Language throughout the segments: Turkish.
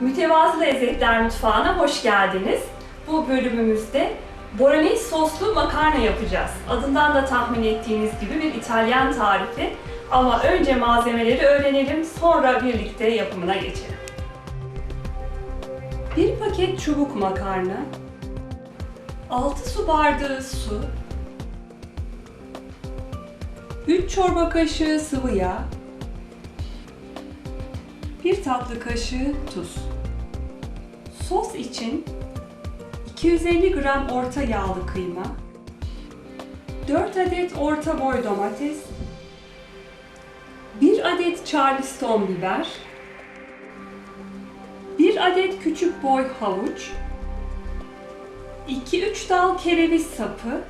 Mütevazı Lezzetler Mutfağı'na hoş geldiniz. Bu bölümümüzde Bolognese soslu makarna yapacağız. Adından da tahmin ettiğiniz gibi bir İtalyan tarifi. Ama önce malzemeleri öğrenelim, sonra birlikte yapımına geçelim. Bir paket çubuk makarna, 6 su bardağı su, 3 çorba kaşığı sıvı yağ, 1 tatlı kaşığı tuz. Sos için 250 gram orta yağlı kıyma, 4 adet orta boy domates, 1 adet charleston biber, 1 adet küçük boy havuç, 2-3 dal kereviz sapı,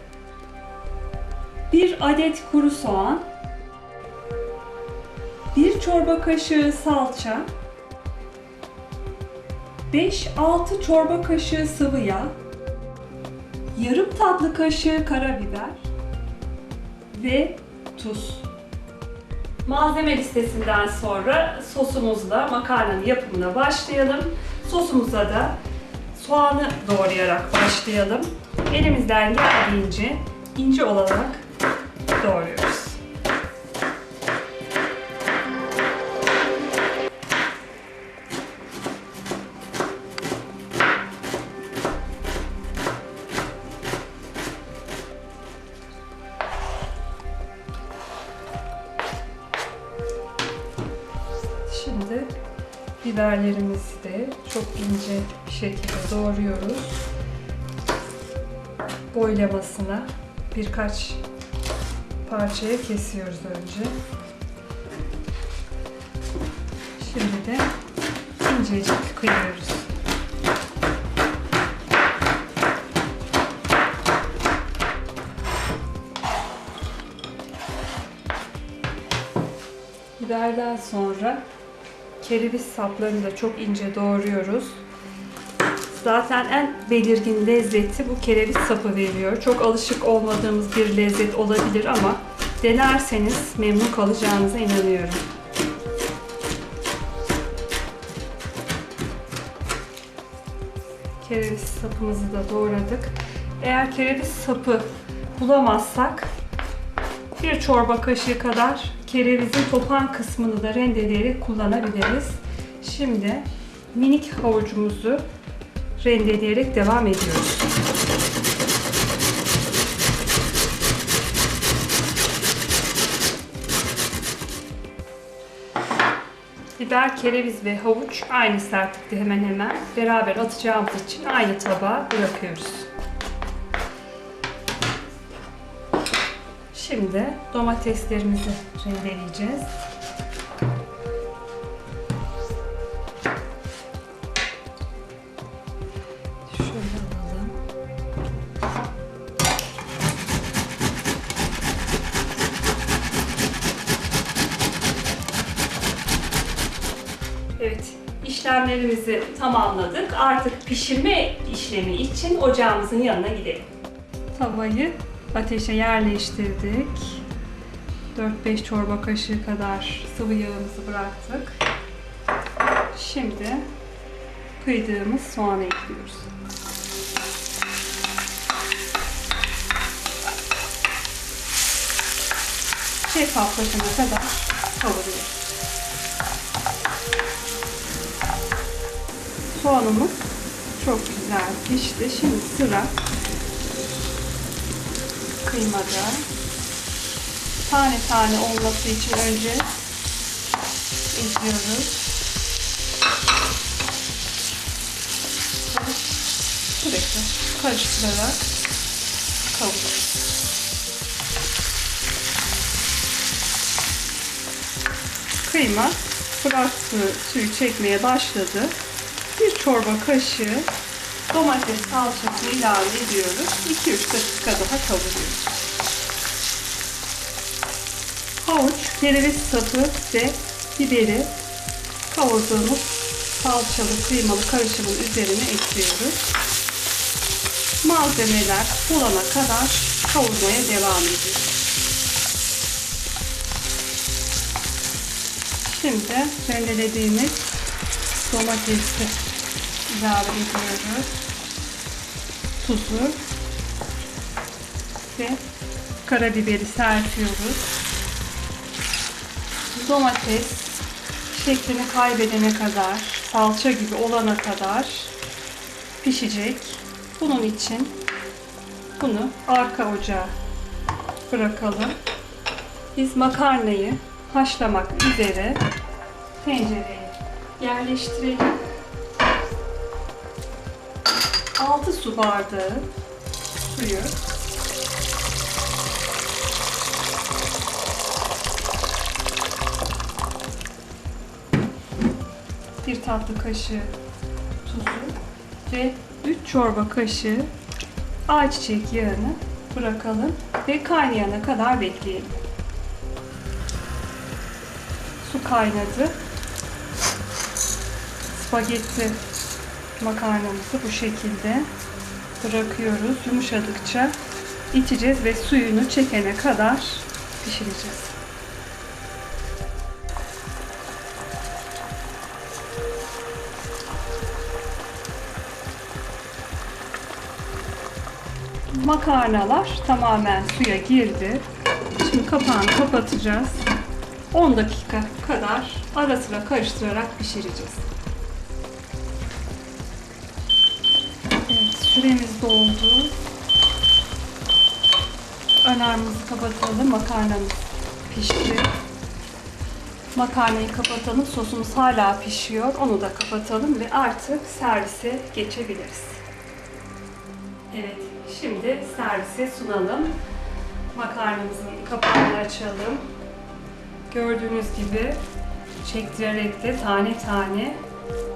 1 adet kuru soğan, 1 çorba kaşığı salça, 5-6 çorba kaşığı sıvı yağ, yarım tatlı kaşığı karabiber ve tuz. Malzeme listesinden sonra sosumuzla makarnanın yapımına başlayalım. Sosumuza da soğanı doğrayarak başlayalım. Elimizden geldiğince ince olarak doğruyoruz. Biberlerimizi de çok ince bir şekilde doğruyoruz. Boylamasına birkaç parçaya kesiyoruz önce. Şimdi de incecik kıyıyoruz. Biberden sonra kereviz saplarını da çok ince doğruyoruz. Zaten en belirgin lezzeti bu kereviz sapı veriyor. Çok alışık olmadığımız bir lezzet olabilir ama denerseniz memnun kalacağınıza inanıyorum. Kereviz sapımızı da doğradık. Eğer kereviz sapı bulamazsak bir çorba kaşığı kadar kerevizin topan kısmını da rendeleyerek kullanabiliriz. Şimdi minik havucumuzu rendeleyerek devam ediyoruz. Biber, kereviz ve havuç aynı sertlikte hemen hemen beraber atacağımız için aynı tabağa bırakıyoruz. Şimdi domateslerimizi rendeleyeceğiz. Evet, işlemlerimizi tamamladık. Artık pişirme işlemi için ocağımızın yanına gidelim. Tavayı ateşe yerleştirdik. 4-5 çorba kaşığı kadar sıvı yağımızı bıraktık. Şimdi kıydığımız soğanı ekliyoruz. Şeffaflaşana kadar kavuruyoruz. Soğanımız çok güzel pişti. Şimdi sıra kıymada tane tane olması için önce ekliyoruz. Sürekli karıştırarak kavuruyoruz. Kıyma bıraktığı suyu çekmeye başladı. Bir çorba kaşığı domates salçası ilave ediyoruz. 2-3 dakika daha kavuruyoruz. Havuç, kereviz sapı ve biberi kavurduğumuz salçalı kıymalı karışımın üzerine ekliyoruz. Malzemeler bulana kadar kavurmaya devam ediyoruz. Şimdi rendelediğimiz Domatesi ilave ediyoruz. Tuzu ve karabiberi serpiyoruz. Domates şeklini kaybedene kadar, salça gibi olana kadar pişecek. Bunun için bunu arka ocağa bırakalım. Biz makarnayı haşlamak üzere tencereye yerleştirelim. 6 su bardağı suyu bir tatlı kaşığı tuzu ve 3 çorba kaşığı ayçiçek yağını bırakalım ve kaynayana kadar bekleyelim. Su kaynadı. Spagetti makarnamızı bu şekilde bırakıyoruz. Yumuşadıkça içeceğiz ve suyunu çekene kadar pişireceğiz. Makarnalar tamamen suya girdi. Şimdi kapağını kapatacağız. 10 dakika kadar ara sıra karıştırarak pişireceğiz. Süremiz doldu. Önerimizi kapatalım. Makarnamız pişti. Makarnayı kapatalım. Sosumuz hala pişiyor. Onu da kapatalım ve artık servise geçebiliriz. Evet, şimdi servise sunalım. Makarnamızın kapağını açalım. Gördüğünüz gibi çektirerek de tane tane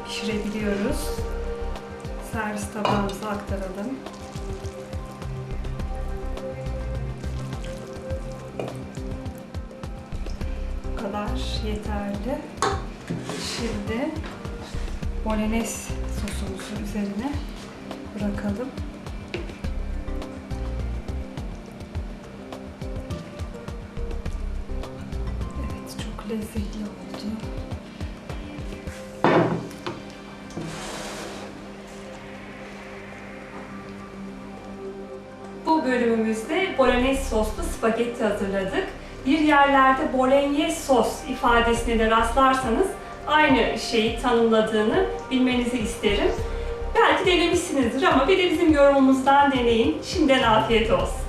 pişirebiliyoruz. Servis tabağımıza aktaralım. Bu kadar yeterli. Şimdi bolognese sosumuzu üzerine bırakalım. Evet, çok lezzetli oldu. Bölümümüzde bolognese soslu spagetti hazırladık. Bir yerlerde bolognese sos ifadesine de rastlarsanız aynı şeyi tanımladığını bilmenizi isterim. Belki denemişsinizdir ama bir de bizim yorumumuzdan deneyin. Şimdiden afiyet olsun.